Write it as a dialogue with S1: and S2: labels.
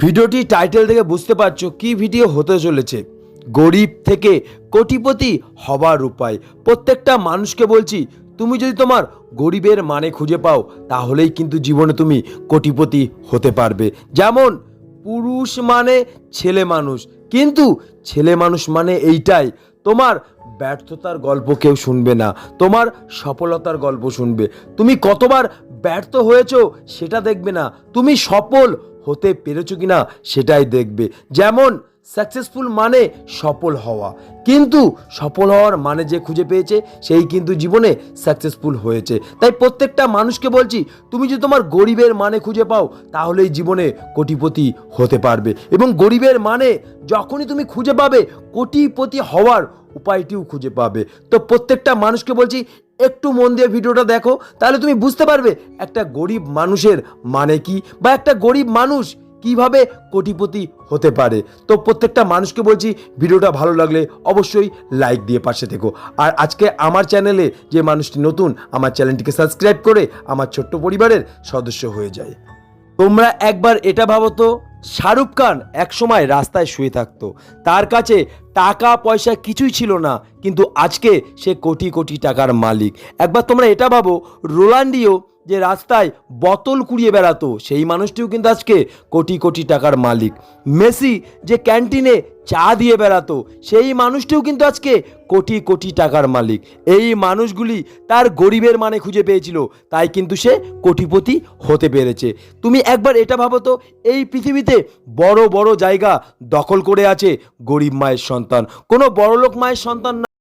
S1: ভিডিওটি টাইটেল থেকে বুঝতে পারছ কি ভিডিও হতে চলেছে। গরিব থেকে কোটিপতি হবার উপায়। প্রত্যেকটা মানুষকে বলছি, তুমি যদি তোমার গরিবের মানে খুঁজে পাও, তাহলেই কিন্তু জীবনে তুমি কোটিপতি হতে পারবে। যেমন, পুরুষ মানে ছেলে মানুষ। কিন্তু ছেলে মানুষ মানে এইটাই, তোমার ব্যর্থতার গল্প কেউ শুনবে না, তোমার সফলতার গল্প শুনবে। তুমি কতবার ব্যর্থ হয়েছ, সেটা দেখবে না। তুমি সফল হতে পেরেছ কিনা, সেটাই দেখবে। যেমন সাকসেসফুল মানে সফল হওয়া। কিন্তু সফল হওয়ার মানে যে খুঁজে পেয়েছে, সেই কিন্তু জীবনে সাকসেসফুল হয়েছে। তাই প্রত্যেকটা মানুষকে বলছি, তুমি যদি তোমার গরিবের মানে খুঁজে পাও, তাহলেই জীবনে কোটিপতি হতে পারবে। এবং গরিবের মানে যখনই তুমি খুঁজে পাবে, কোটিপতি হওয়ার উপায়টিও খুঁজে পাবে। তো প্রত্যেকটা মানুষকে বলছি একটু মন দিয়ে ভিডিওটা দেখো, তাহলে তুমি বুঝতে পারবে একটা গরিব মানুষের মানে কি বা একটা গরিব মানুষ কীভাবে কোটিপতি হতে পারে। তো প্রত্যেকটা মানুষকে বলছি, ভিডিওটা ভালো লাগলে অবশ্যই লাইক দিয়ে পাশে থেকো। আর আজকে আমার চ্যানেলে যে মানুষটি নতুন, আমার চ্যানেলটিকে সাবস্ক্রাইব করে আমার ছোট্ট পরিবারের সদস্য হয়ে যায়। তোমরা একবার এটা ভাবো তো শাহরুখ খান একসময় রাস্তায় শুয়ে থাকতো। তার কাছে টাকা, পয়সা কিছুই ছিল না, কিন্তু আজকে সে কোটি কোটি টাকার মালিক। একবার তোমরা এটা ভাবো রোলান্ডিও যে রাস্তায় বোতল কুড়িয়ে বেড়াতো, সেই মানুষটিও কিন্তু আজকে কোটি কোটি টাকার মালিক। মেসি যে ক্যান্টিনে চা দিয়ে বেড়াতো, সেই মানুষটিও কিন্তু আজকে কোটি কোটি টাকার মালিক। এই মানুষগুলি তার গরিবের মানে খুঁজে পেয়েছিল, তাই কিন্তু সে কোটিপতি হতে পেরেছে। তুমি একবার এটা ভাবো তো, এই পৃথিবীতে বড় বড় জায়গা দখল করে আছে গরিব মায়ের সন্তান। কোনো বড়লোক মায়ের সন্তান না